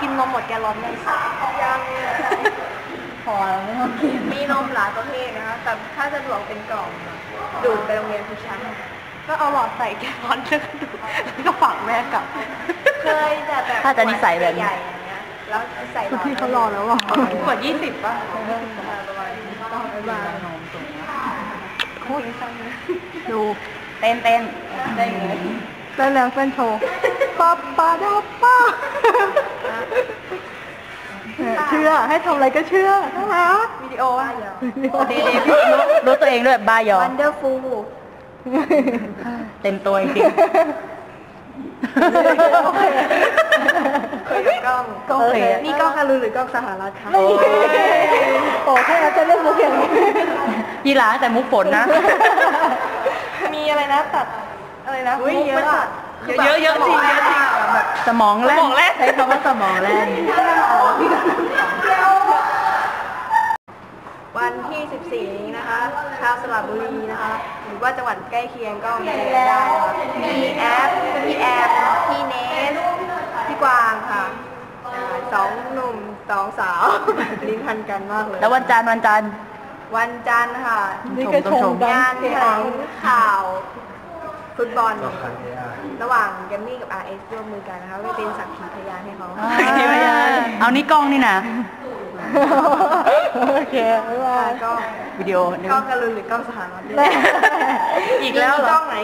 กินนมหมดแกลลอนเลยค่ะยังเลยพอแล้วไม่ต้องกินมีนมหลายประเภทนะคะ แต่ถ้าสะดวกเป็นกล่องดูดไปโรงเรียนทุกเช้าก็เอาหลอดใส่แกลลอนแล้วก็ดูแล้วก็ฝากแม่กลับ เคยแต่แบบถ้าจะนิสัยแบบนี้ ใหญ่ๆอย่างเงี้ยแล้วใส่หลอดพี่เขารอแล้วอะขวดยี่สิบป่ะประมาณนี้ต้องไปบ้านคุยดูเต้นเต้นได้ไงได้แล้วเส้นโชว์ป้าป้าดาป้า เนี่ยเชื่อให้ทำอะไรก็เชื่อน่ารักวิดีโอว่าเดี๋ยวดีดีพี่รู้รู้ตัวเองด้วยบายอ วันเดอร์ฟูลเต็มตัวจริงคุยกับกล้องก็โอเคนี่กล้องคารุหรือกล้องสหรัฐคะโอ้ยโอ้แค่นั้นจะเล่นมุกอย่างนี้ๆยีหลาแต่มุกฝนนะ มีอะไรนะตัดอะไรนะอุ้ยมุกเยไม่อะตัด เยอะเยอะจริงเยอะจริงแบบสมองแล่นสมองแล่นใช้คำว่าสมองแล่นวันที่ 14 นี้นะคะ ชาวสระบุรีนะคะ หรือว่าจังหวัดใกล้เคียงก็มาเจอได้นะคะมีแอปพี่แอมพี่เนสพี่กวางค่ะอ่าสองหนุ่มสองสาวลิ้นพันกันมากเลย แล้ววันจันทร์วันจันทร์วันจันทร์ค่ะนี่ก็ชมงานแถลงข่าว ฟุตบอล ระหว่างแกมมี่กับ RS ร่วมมือกันนะคะก็เป็นสักขีพยานให้เขาเอานี่กล้องนี่นะ โอเคบ๊ายบายก็วิดีโอกล้องกระลือหรือกล้องสหรัฐแม่อีกแล้วเหรอกล้องไหน